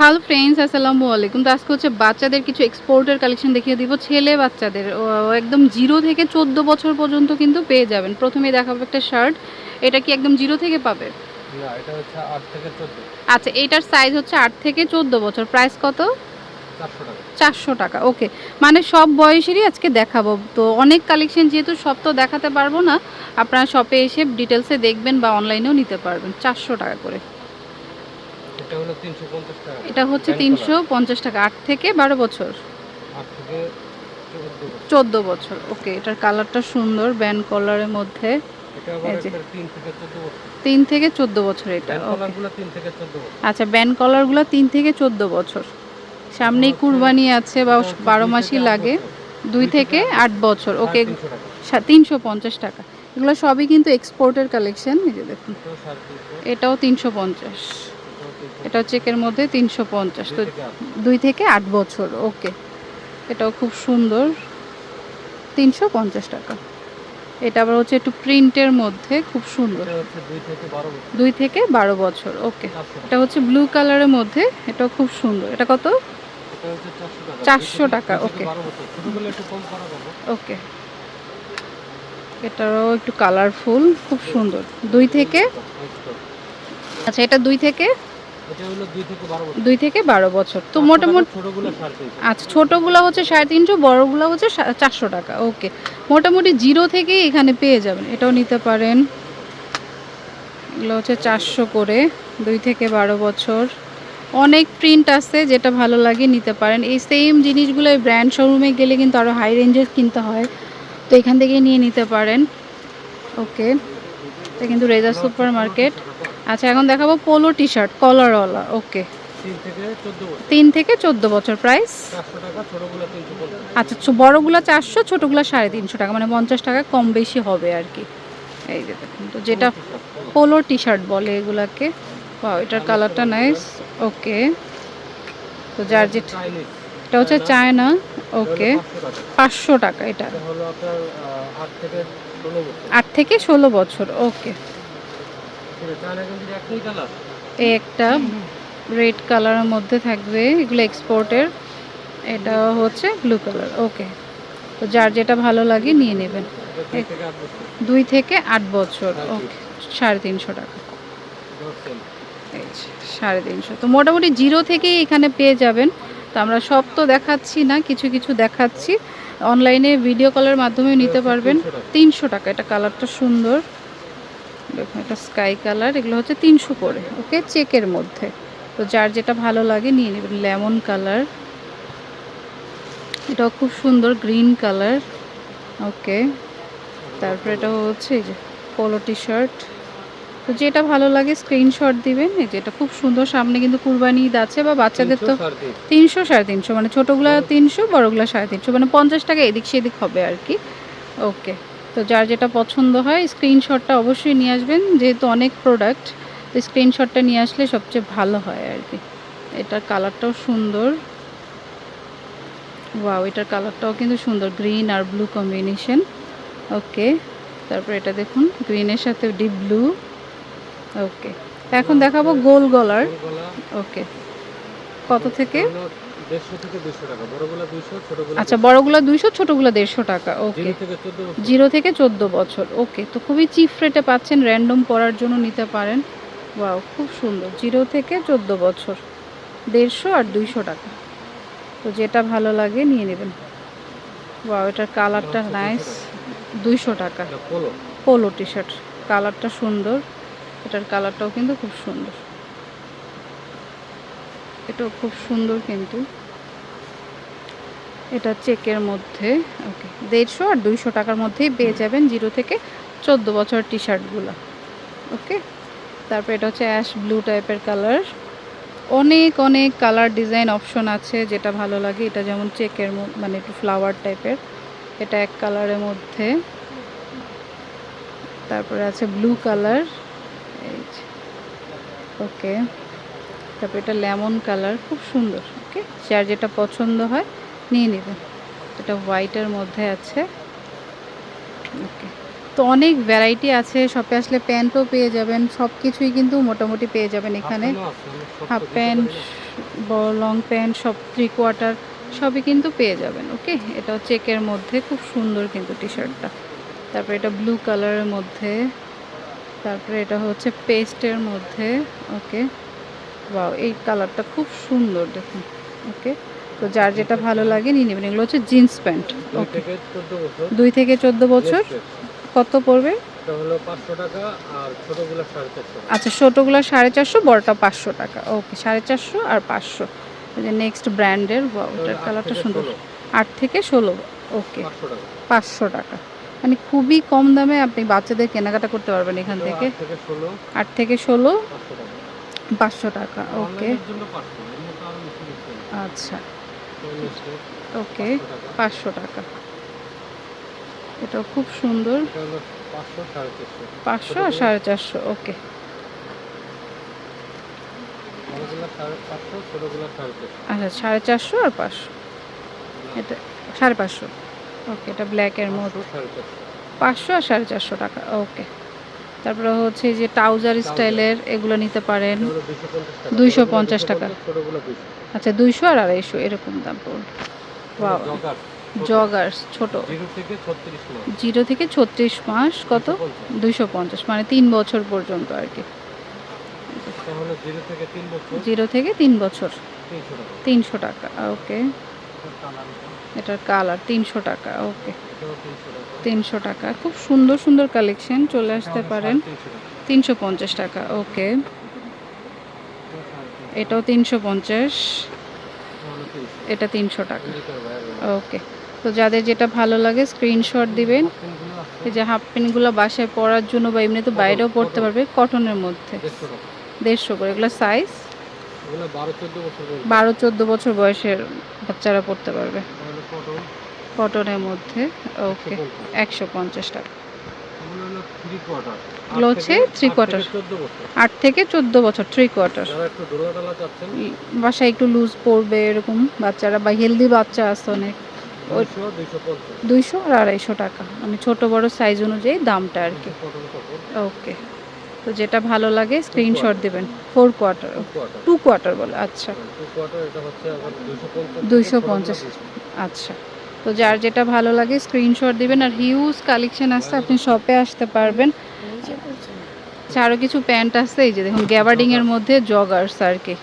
Hello friends আসসালামু আলাইকুম। তো আজকে হচ্ছে বাচ্চাদের কিছু এক্সপোর্টের কালেকশন দেখিয়ে দিব। ছেলে বাচ্চাদের একদম জিরো থেকে চোদ্দ বছর পর্যন্ত কিন্তু পেয়ে যাবেন। প্রথমে দেখাবো একটা শার্ট এটা কি একদম জিরো থেকে পাবে? আচ্ছা এটার সাইজ হচ্ছে আট থেকে চোদ্দ বছর। প্রাইস কত? চারশো টাকা। ওকে মানে সব বয়সেরই আজকে দেখাবো। তো অনেক কালেকশন যেহেতু সব তো দেখাতে পারব না আপনারা শপে এসে ডিটেলসে দেখবেন বা অনলাইনেও নিতে পারবেন। চারশো টাকা করে। এটা হলো তিনশো পঞ্চাশ টাকা। এটা হচ্ছে Band তিনশো পঞ্চাশ টাকা আট থেকে বারো বছর। colour। আট থেকে চোদ্দ বছর। চোদ্দ বছর ওকে এটার কালারটা সুন্দর ব্যান্ড কলারের মধ্যে। তিন থেকে চোদ্দ বছর। এটা আচ্ছা ব্যান্ড কলারগুলো তিন থেকে চোদ্দ বছর। সামনেই কুরবানি আছে বা বারো মাসই লাগে। দুই থেকে আট বছর ওকে তিনশো পঞ্চাশ টাকা। এগুলো সবই কিন্তু এক্সপোর্টের কালেকশন এই যে দেখুন। এটাও তিনশো পঞ্চাশ। এটা চেকের মধ্যে তিনশো পঞ্চাশ। তো দুই থেকে আট। বছর, ওকে। এটাও খুব সুন্দর। তিনশো পঞ্চাশ টাকা। এটা আবার হচ্ছে একটু প্রিন্টের মধ্যে, খুব সুন্দর। দুই থেকে বারো বছর, ওকে। এটা হচ্ছে ব্লু কালারের মধ্যে, এটাও খুব সুন্দর। এটা কত? চারশো টাকা যাবে ওকে। এটারও একটু কালারফুল, খুব সুন্দর। দুই থেকে? আচ্ছা এটা দুই থেকে? দুই থেকে বারো বছর। থেকে তো মোটামুটি আচ্ছা ছোটোগুলো হচ্ছে সাড়ে তিনশো বড়োগুলো হচ্ছে চারশো টাকা। ওকে। মোটামুটি জিরো থেকেই এখানে পেয়ে যাবেন। এটাও নিতে পারেন। এগুলো হচ্ছে চারশো করে দুই থেকে বারো বছর। অনেক প্রিন্ট আছে যেটা ভালো লাগে নিতে পারেন। এই সেম জিনিসগুলো ব্র্যান্ড শোরুমে গেলে কিন্তু আরও হাই রেঞ্জের কিনতে হয়। তো এখান থেকেই নিয়ে নিতে পারেন। ওকে। এটা কিন্তু রেজা সুপার মার্কেট আচ্ছা এখন দেখাবো পোলো টি শার্ট কলারওয়ালা ওকে তিন থেকে চোদ্দ বছর প্রাইস আচ্ছা বড়গুলো চারশো ছোটোগুলো সাড়ে তিনশো টাকা মানে পঞ্চাশ টাকা কম বেশি হবে আর কি। এই যে দেখুন তো যেটা পোলো টি শার্ট বলে এগুলাকে। এটার কালারটা নাইস ওকে তো যার যেটা চাইনিজ এটা হচ্ছে চায়না ওকে পাঁচশো টাকা। এটা। আট থেকে ষোলো বছর। ওকে এটা চায়না কিন্তু একই কালার এই একটা রেড কালারের মধ্যে থাকবে এগুলো এক্সপোর্টের এটা হচ্ছে ব্লু কালার ওকে তো যার যেটা ভালো লাগে নিয়ে নেবেন। দুই থেকে আট বছর। ওকে সাড়ে তিনশো টাকা। সাড়ে তিনশো। তো মোটামুটি জিরো থেকেই এখানে পেয়ে যাবেন। তো আমরা সব তো দেখাচ্ছি না কিছু কিছু দেখাচ্ছি। অনলাইনে ভিডিও কলের মাধ্যমে নিতে পারবেন। তিনশো টাকা এটা কালারটা সুন্দর। দেখুন এটা স্কাই কালার এগুলো হচ্ছে তিনশো করে ওকে চেকের মধ্যে। তো যার যেটা ভালো লাগে নিয়ে নেবেন লেমন কালার এটাও খুব সুন্দর গ্রিন কালার ওকে তারপরে এটা হচ্ছে এই যে পোলো টি শার্ট তো যেটা ভালো লাগে স্ক্রিনশট দিবেন এই যে এটা খুব সুন্দর সামনে কিন্তু কুরবানি ঈদ আছে বা বাচ্চাদের তো তিনশো সাড়ে তিনশো। মানে ছোটোগুলা তিনশো বড়োগুলা সাড়ে তিনশো মানে পঞ্চাশ টাকা এদিক সেদিক হবে আর কি ওকে তো যার যেটা পছন্দ হয় স্ক্রিনশটটা অবশ্যই নিয়ে আসবেন। যেহেতু অনেক প্রোডাক্ট তো স্ক্রিনশটটা নিয়ে আসলে সবচেয়ে ভালো হয় আর কি। এটার কালারটাও সুন্দর। ওয়াও এটার কালারটাও কিন্তু সুন্দর। গ্রিন আর ব্লু কম্বিনেশন ওকে তারপর এটা দেখুন গ্রিনের সাথে ডিপ ব্লু ওকে এখন দেখাবো গোল গলার ওকে কত থেকে? আচ্ছা বড়গুলো দুইশো ছোটোগুলো দেড়শো টাকা ওকে। জিরো থেকে চোদ্দ বছর ওকে। তো খুবই চিপ রেটে পাচ্ছেন র্যান্ডম পরার জন্য নিতে পারেন। ওয়াও খুব সুন্দর জিরো থেকে চোদ্দ বছর দেড়শো আর দুইশো টাকা। তো যেটা ভালো লাগে নিয়ে নেবেন। ওয়াও এটার কালারটা নাইস দুইশো টাকা। পোলো পোলো টি শার্ট কালারটা সুন্দর এটার কালারটাও কিন্তু খুব সুন্দর। এটাও খুব সুন্দর কিন্তু। এটা চেকের মধ্যে ওকে দেড়শো আর দুইশো টাকার মধ্যেই পেয়ে যাবেন জিরো থেকে চোদ্দ বছর টি শার্টগুলো ওকে? তারপর এটা হচ্ছে অ্যাশ ব্লু টাইপের কালার। অনেক অনেক কালার ডিজাইন অপশন আছে যেটা ভালো লাগে। এটা যেমন চেকের মানে একটু ফ্লাওয়ার টাইপের। এটা এক কালারের মধ্যে। তারপরে আছে ব্লু কালার। এই ওকে। তারপরে এটা লেমন কালার খুব সুন্দর ওকে যার যেটা পছন্দ হয় নিয়ে নেবেন এটা হোয়াইটের মধ্যে আছে ওকে তো অনেক ভ্যারাইটি আছে শপে আসলে প্যান্টও পেয়ে যাবেন সব কিছুই কিন্তু মোটামুটি পেয়ে যাবেন এখানে। হাফ প্যান্ট লং প্যান্ট সব থ্রি কোয়ার্টার সবই কিন্তু পেয়ে যাবেন ওকে এটা চেকের মধ্যে খুব সুন্দর কিন্তু টি শার্টটা তারপরে এটা ব্লু কালারের মধ্যে তারপরে এটা হচ্ছে পেস্টের মধ্যে ওকে বাও এই কালারটা খুব সুন্দর দেখুন ওকে তো যার যেটা ভালো লাগে নিয়ে নেবেন। এগুলো হচ্ছে জিন্স প্যান্ট দুই ওকে থেকে চোদ্দ বছর। দুই থেকে চোদ্দ বছর। কত পড়বে? আচ্ছা ছোটোগুলো সাড়ে চারশো বড়টা পাঁচশো টাকা। ওকে সাড়ে চারশো আর পাঁচশো। যে নেক্সট ব্র্যান্ডের ওটার কালারটা সুন্দর। আট থেকে ষোলো ওকে পাঁচশো টাকা। মানে খুবই কম দামে আপনি বাচ্চাদের কেনাকাটা করতে পারবেন এখান থেকে। আট থেকে ষোলো। পাঁচশো টাকা ওকে। বেশি হবে। আচ্ছা। ওকে পাঁচশো টাকা। এটাও খুব সুন্দর। পাঁচশো আর সাড়ে চারশো ওকে। আচ্ছা সাড়ে চারশো আর পাঁচশো। এটা সাড়ে পাঁচশো। ওকে এটা ব্ল্যাকের চারশো। পাঁচশো আর সাড়ে চারশো টাকা ওকে। তারপরে হচ্ছে যে ট্রাউজার স্টাইলের এগুলো নিতে পারেন দুইশো পঞ্চাশ টাকা। 250 টাকা। ছোটগুলো দুইশো আচ্ছা দুইশো আর আড়াইশো, এরকম দাম পড়বে। জগার্স ছোট। জিরো থেকে ছত্রিশ মাস কত? দুইশো পঞ্চাশ মানে তিন বছর পর্যন্ত আর কি। জিরো থেকে তিন বছর? তিনশো টাকা, ওকে। এটার কালার তিনশো টাকা ওকে। তিনশো টাকা খুব সুন্দর সুন্দর কালেকশন চলে আসতে পারেন। তিনশো পঞ্চাশ টাকা ওকে। এটাও তিনশো পঞ্চাশ। এটা তিনশো টাকা ওকে। তো যাদের যেটা ভালো লাগে স্ক্রিনশট দিবেন। এই যে হাফ প্যান্টগুলো বাসায় পরার জন্য বা এমনি তো বাইরেও পড়তে পারবে কটনের মধ্যে। দেড়শো করে এগুলো সাইজ বারো চোদ্দ বছর বয়সের বাচ্চারা পড়তে পারবে। কটনের মধ্যে ওকে একশো পঞ্চাশ। টাকা। এগুলো হলো থ্রি কোয়ার্টার হচ্ছে বছর। আট থেকে চোদ্দ বছর থ্রি কোয়ার্টার বাসায় একটু লুজ পড়বে এরকম বাচ্চারা বা হেলদি বাচ্চা আছে অনেক। দুইশো আর আড়াইশো টাকা। মানে ছোট বড় সাইজ অনুযায়ী দামটা আর কি। ওকে। তো যেটা ভালো লাগে স্ক্রিনশট দিবেন। ফোর কোয়ার্টার টু কোয়ার্টার বলে আচ্ছা। দুইশো পঞ্চাশ। আচ্ছা। তো যার যেটা ভালো লাগে স্ক্রিনশট দিবেন। আর হিউজ কালেকশন আছে আপনি শপে আসতে পারবেন। আচ্ছা, আরও কিছু প্যান্ট আছে এই যে দেখুন গ্যাবার্ডিং এর মধ্যে জগার্স আর কি।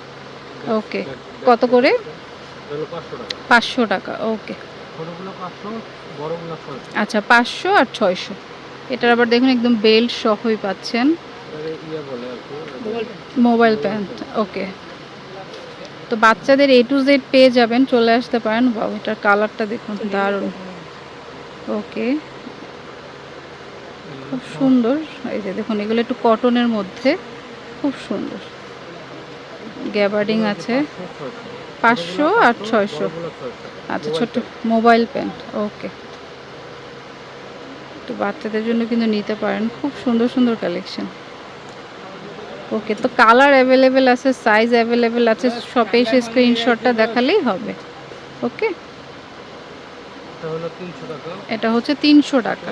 ওকে কত করে? পাঁচশো টাকা ওকে আচ্ছা পাঁচশো আর ছয়শো। এটার আবার দেখুন একদম বেল্ট সহই পাচ্ছেন। মোবাইল প্যান্ট ওকে তো বাচ্চাদের এ টু জেড পেয়ে যাবেন, চলে আসতে পারেন। বাবু এটার কালারটা দেখুন, দারুণ। ওকে খুব সুন্দর। এই যে দেখুন, এগুলো একটু কটনের মধ্যে। খুব সুন্দর। গ্যাবার্ডিং আছে। পাঁচশো আর ছয়শো। আচ্ছা ছোট মোবাইল প্যান্ট ওকে তো বাচ্চাদের জন্য কিন্তু নিতে পারেন। খুব সুন্দর সুন্দর কালেকশন ওকে তো কালার অ্যাভেলেবেল আছে সাইজ অ্যাভেলেবেল আছে শপে এসে স্ক্রিনশটটা দেখালেই হবে ওকে? এটা হচ্ছে তিনশো টাকা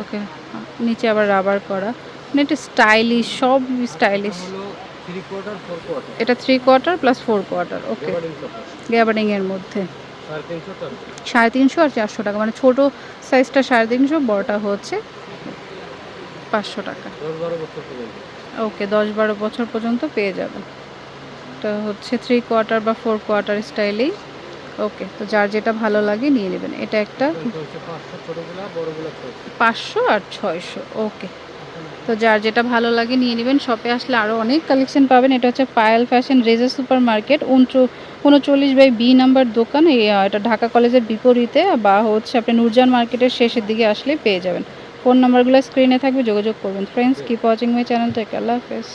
ওকে নিচে আবার রাবার করা। এটা স্টাইলিশ সব স্টাইলিশ এটা three quarter plus four quarter okay. Gabardine এর মধ্যে। সাড়ে তিনশো আর চারশো টাকা মানে ছোট সাইজটা সাড়ে তিনশো বড়টা হচ্ছে পাঁচশো টাকা। ওকে দশ বারো বছর পর্যন্ত পেয়ে যাবেন তো হচ্ছে থ্রি কোয়ার্টার বা ফোর কোয়ার্টার স্টাইলেই ওকে, তো যার যেটা ভালো লাগে নিয়ে নেবেন। এটা একটা পাঁচশো আর ছয়শো, ওকে। তো যার যেটা ভালো লাগে নিয়ে নেবেন। শপে আসলে আরও অনেক কালেকশন পাবেন। এটা হচ্ছে পায়েল ফ্যাশন রেজার সুপার মার্কেট উনচল্লিশ বাই বি নাম্বার দোকান। এটা ঢাকা কলেজের বিপরীতে বা হচ্ছে আপনি নূরজান মার্কেটের শেষের দিকে আসলে পেয়ে যাবেন। ফোন নাম্বারগুলো স্ক্রিনে থাকবে যোগাযোগ করবেন। Friends keep watching my channel থেকে আল্লাহ হাফেজ।